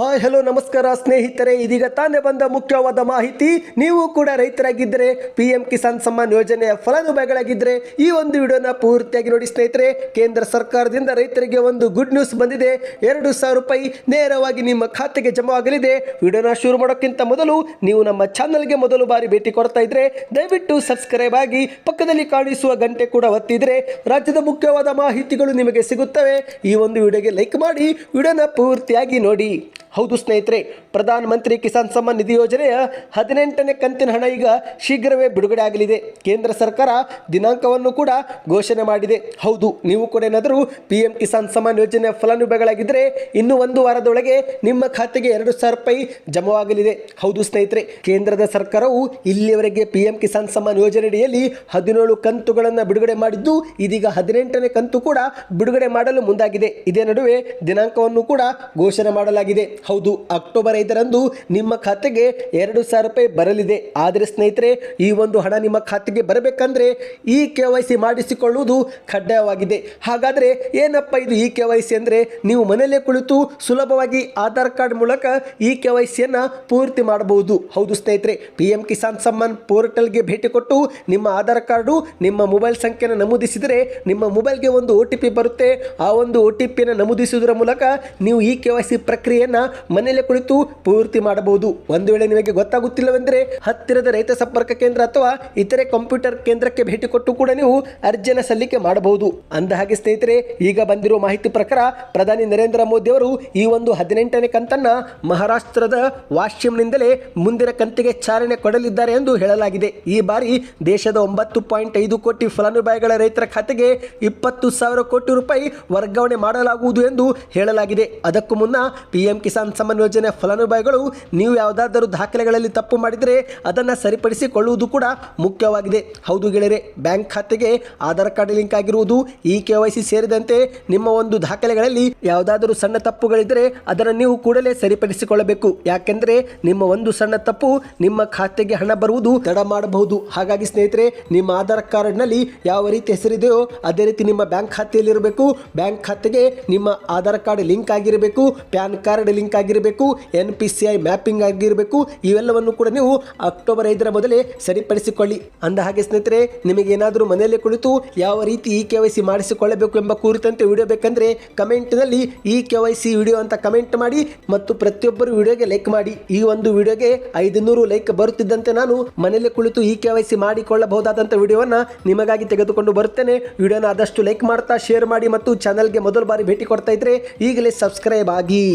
Hi hello ನಮಸ್ಕಾರ ಸ್ನೇಹಿತರೆ. ಇದೀಗ ತಾನೇ ಬಂದ ಮುಖ್ಯವಾದ ಮಾಹಿತಿ, ನೀವು ಕೂಡ ರೈತರಾಗಿದ್ದರೆ ಪಿ ಎಂ ಕಿಸಾನ್ ಸಮ್ಮಾನ್ ಯೋಜನೆಯ ಫಲಾನುಭವಿಗಳಾಗಿದ್ದರೆ, ಈ ಒಂದು ವಿಡಿಯೋನ ಪೂರ್ತಿಯಾಗಿ ನೋಡಿ ಸ್ನೇಹಿತರೆ. ಕೇಂದ್ರ ಸರ್ಕಾರದಿಂದ ರೈತರಿಗೆ ಒಂದು ಗುಡ್ ನ್ಯೂಸ್ ಬಂದಿದೆ. ಎರಡು ಸಾವಿರ ರೂಪಾಯಿ ನೇರವಾಗಿ ನಿಮ್ಮ ಖಾತೆಗೆ ಜಮಾ ಆಗಲಿದೆ ವಿಡಿಯೋನ ಶುರು ಮಾಡೋಕ್ಕಿಂತ ಮೊದಲು ನೀವು ನಮ್ಮ ಚಾನಲ್ಗೆ ಮೊದಲು ಬಾರಿ ಭೇಟಿ ಕೊಡ್ತಾ ಇದ್ರೆ, ದಯವಿಟ್ಟು ಸಬ್ಸ್ಕ್ರೈಬ್ ಆಗಿ ಪಕ್ಕದಲ್ಲಿ ಕಾಣಿಸುವ ಗಂಟೆ ಕೂಡ ಒತ್ತಿದ್ರೆ, ರಾಜ್ಯದ ಮುಖ್ಯವಾದ ಮಾಹಿತಿಗಳು ನಿಮಗೆ ಸಿಗುತ್ತವೆ. ಈ ಒಂದು ವಿಡಿಯೋಗೆ ಲೈಕ್ ಮಾಡಿ, ವಿಡಿಯೋನ ಪೂರ್ತಿಯಾಗಿ ನೋಡಿ. ಹೌದು ಸ್ನೇಹಿತರೆ, ಪ್ರಧಾನ ಮಂತ್ರಿ ಕಿಸಾನ್ ಸಮ್ಮಾನ್ ನಿಧಿ ಯೋಜನೆಯ ಹದಿನೆಂಟನೇ ಕಂತಿನ ಹಣ ಈಗ ಶೀಘ್ರವೇ ಬಿಡುಗಡೆ ಆಗಲಿದೆ. ಕೇಂದ್ರ ಸರ್ಕಾರ ದಿನಾಂಕವನ್ನು ಕೂಡ ಘೋಷಣೆ ಮಾಡಿದೆ. ಹೌದು, ನೀವು ಕೂಡ ಏನಾದರೂ ಪಿ ಎಂ ಕಿಸಾನ್ ಸಮ್ಮಾನ್ ಯೋಜನೆಯ ಫಲಾನುಭವಿಗಳಾಗಿದ್ದರೆ ಇನ್ನು ಒಂದು ವಾರದೊಳಗೆ ನಿಮ್ಮ ಖಾತೆಗೆ ಎರಡು ಸಾವಿರ ರೂಪಾಯಿ ಜಮವಾಗಲಿದೆ. ಹೌದು ಸ್ನೇಹಿತರೆ, ಕೇಂದ್ರದ ಸರ್ಕಾರವು ಇಲ್ಲಿಯವರೆಗೆ ಪಿ ಎಂ ಕಿಸಾನ್ ಸಮ್ಮಾನ್ ಯೋಜನೆಯಡಿಯಲ್ಲಿ ಹದಿನೇಳು ಕಂತುಗಳನ್ನು ಬಿಡುಗಡೆ ಮಾಡಿದ್ದು, ಇದೀಗ ಹದಿನೆಂಟನೇ ಕಂತು ಕೂಡ ಬಿಡುಗಡೆ ಮಾಡಲು ಮುಂದಾಗಿದೆ. ಇದೇ ನಡುವೆ ದಿನಾಂಕವನ್ನು ಕೂಡ ಘೋಷಣೆ ಮಾಡಲಾಗಿದೆ. ಹೌದು, ಅಕ್ಟೋಬರ್ ಐದರಂದು ನಿಮ್ಮ ಖಾತೆಗೆ ಎರಡು ಸಾವಿರ ರೂಪಾಯಿ ಬರಲಿದೆ. ಆದರೆ ಸ್ನೇಹಿತರೆ, ಈ ಒಂದು ಹಣ ನಿಮ್ಮ ಖಾತೆಗೆ ಬರಬೇಕಂದ್ರೆ ಈ ಕೆ ವೈ ಸಿ ಮಾಡಿಸಿಕೊಳ್ಳುವುದು ಕಡ್ಡಾಯವಾಗಿದೆ. ಹಾಗಾದರೆ ಏನಪ್ಪ ಇದು ಇ ಕೆ ವೈ ಸಿ ಅಂದರೆ? ನೀವು ಮನೆಯಲ್ಲೇ ಕುಳಿತು ಸುಲಭವಾಗಿ ಆಧಾರ್ ಕಾರ್ಡ್ ಮೂಲಕ ಈ ಕೆ ವೈ ಸಿಯನ್ನು ಪೂರ್ತಿ ಮಾಡಬಹುದು. ಹೌದು ಸ್ನೇಹಿತರೆ, ಪಿ ಎಂ ಕಿಸಾನ್ ಸಮ್ಮಾನ್ ಪೋರ್ಟಲ್ಗೆ ಭೇಟಿ ಕೊಟ್ಟು ನಿಮ್ಮ ಆಧಾರ್ ಕಾರ್ಡು, ನಿಮ್ಮ ಮೊಬೈಲ್ ಸಂಖ್ಯೆಯನ್ನು ನಮೂದಿಸಿದರೆ ನಿಮ್ಮ ಮೊಬೈಲ್ಗೆ ಒಂದು ಒ ಟಿ ಪಿ ಬರುತ್ತೆ. ಆ ಒಂದು ಒ ಟಿ ಪಿಯನ್ನು ನಮೂದಿಸುವುದರ ಮೂಲಕ ನೀವು ಈ ಕೆ ವೈ ಸಿ ಪ್ರಕ್ರಿಯೆಯನ್ನು ಮನೆಯಲ್ಲೇ ಕುಳಿತು ಪೂರ್ತಿ ಮಾಡಬಹುದು. ಒಂದು ವೇಳೆ ನಿಮಗೆ ಗೊತ್ತಾಗುತ್ತಿಲ್ಲವೆಂದರೆ ಹತ್ತಿರದ ರೈತ ಸಂಪರ್ಕ ಕೇಂದ್ರ ಅಥವಾ ಇತರೆ ಕಂಪ್ಯೂಟರ್ ಕೇಂದ್ರಕ್ಕೆ ಭೇಟಿ ಕೊಟ್ಟು ಕೂಡ ನೀವು ಅರ್ಜಿಯನ್ನು ಸಲ್ಲಿಕೆ ಮಾಡಬಹುದು. ಅಂದ ಹಾಗೆ ಸ್ನೇಹಿತರೆ, ಈಗ ಬಂದಿರುವ ಮಾಹಿತಿ ಪ್ರಕಾರ ಪ್ರಧಾನಿ ನರೇಂದ್ರ ಮೋದಿ ಅವರು ಈ ಒಂದು ಹದಿನೆಂಟನೇ ಕಂತನ್ನ ಮಹಾರಾಷ್ಟ್ರದ ವಾಶ್ಯಂನಿಂದಲೇ ಮುಂದಿನ ಕಂತಿಗೆ ಚಾಲನೆ ಕೊಡಲಿದ್ದಾರೆ ಎಂದು ಹೇಳಲಾಗಿದೆ. ಈ ಬಾರಿ ದೇಶದ ಒಂಬತ್ತು ಪಾಯಿಂಟ್ ಐದು ಕೋಟಿ ಫಲಾನುಭವಿಗಳ ರೈತರ ಖಾತೆಗೆ ಇಪ್ಪತ್ತು ಸಾವಿರ ಕೋಟಿ ರೂಪಾಯಿ ವರ್ಗಾವಣೆ ಮಾಡಲಾಗುವುದು ಎಂದು ಹೇಳಲಾಗಿದೆ. ಅದಕ್ಕೂ ಮುನ್ನ ಪಿ ಎಂ ಕಿಸಾನ್ ಸಮ್ಮಾನ್ ಯೋಜನೆ ಫಲಾನುಭವಿಗಳು, ನೀವು ಯಾವುದಾದರೂ ದಾಖಲೆಗಳಲ್ಲಿ ತಪ್ಪು ಮಾಡಿದರೆ ಅದನ್ನು ಸರಿಪಡಿಸಿಕೊಳ್ಳುವುದು ಕೂಡ ಮುಖ್ಯವಾಗಿದೆ. ಹೌದು ಗೆಳೆಯರೆ, ಬ್ಯಾಂಕ್ ಖಾತೆಗೆ ಆಧಾರ್ ಕಾರ್ಡ್ ಲಿಂಕ್ ಆಗಿರುವುದು ಈ ಕೆ ಸೇರಿದಂತೆ ನಿಮ್ಮ ಒಂದು ದಾಖಲೆಗಳಲ್ಲಿ ಯಾವುದಾದರೂ ಸಣ್ಣ ತಪ್ಪುಗಳಿದ್ದರೆ ಅದನ್ನು ನೀವು ಕೂಡಲೇ ಸರಿಪಡಿಸಿಕೊಳ್ಳಬೇಕು. ಯಾಕೆಂದರೆ ನಿಮ್ಮ ಒಂದು ಸಣ್ಣ ತಪ್ಪು ನಿಮ್ಮ ಖಾತೆಗೆ ಹಣ ಬರುವುದು ತಡ ಮಾಡಬಹುದು. ಹಾಗಾಗಿ ಸ್ನೇಹಿತರೆ, ನಿಮ್ಮ ಆಧಾರ್ ಕಾರ್ಡ್ನಲ್ಲಿ ಯಾವ ರೀತಿ ಹೆಸರಿದೆಯೋ ಅದೇ ರೀತಿ ನಿಮ್ಮ ಬ್ಯಾಂಕ್ ಖಾತೆಯಲ್ಲಿರಬೇಕು. ಬ್ಯಾಂಕ್ ಖಾತೆಗೆ ನಿಮ್ಮ ಆಧಾರ್ ಕಾರ್ಡ್ ಲಿಂಕ್ ಆಗಿರಬೇಕು. ಪ್ಯಾನ್ ಕಾರ್ಡ್ ಲಿಂಕ್ ಆಗಿರಬೇಕು N P C I mapping ಆಗಿರಬೇಕು, ಇವೆಲ್ಲವನ್ನು ಕೂಡ ನೀವು ಅಕ್ಟೋಬರ್ ಐದರ ಮೊದಲೇ ಸರಿಪಡಿಸಿಕೊಳ್ಳಿ. ಅಂದ ಹಾಗೆ ಸ್ನೇಹಿತರೆ, ನಿಮಗೆ ಏನಾದರೂ ಮನೆಯಲ್ಲೇ ಕುಳಿತು ಯಾವ ರೀತಿ ಇ ಕೆ ವೈ ಸಿ ಮಾಡಿಸಿಕೊಳ್ಳಬೇಕು ಎಂಬ ಕುರಿತಂತೆ ವಿಡಿಯೋ ಬೇಕಂದರೆ ಕಮೆಂಟ್ನಲ್ಲಿ E K Y C video ಅಂತ ಕಮೆಂಟ್ ಮಾಡಿ ಮತ್ತು ಪ್ರತಿಯೊಬ್ಬರು ವಿಡಿಯೋಗೆ ಲೈಕ್ ಮಾಡಿ. ಈ ಒಂದು ವಿಡಿಯೋಗೆ ಐದುನೂರು ಲೈಕ್ ಬರುತ್ತಿದ್ದಂತೆ ನಾನು ಮನೆಯಲ್ಲೇ ಕುಳಿತು ಇ ಕೆ ವೈ ಸಿ ಮಾಡಿಕೊಳ್ಳಬಹುದಾದಂಥ ವಿಡಿಯೋವನ್ನು ನಿಮಗಾಗಿ ತೆಗೆದುಕೊಂಡು ಬರುತ್ತೇನೆ. ವಿಡಿಯೋನ ಆದಷ್ಟು ಲೈಕ್ ಮಾಡ್ತಾ ಶೇರ್ ಮಾಡಿ ಮತ್ತು ಚಾನಲ್ಗೆ ಮೊದಲ ಬಾರಿ ಭೇಟಿ ಕೊಡ್ತಾ ಇದ್ರೆ ಈಗಲೇ ಸಬ್ಸ್ಕ್ರೈಬ್ ಆಗಿ.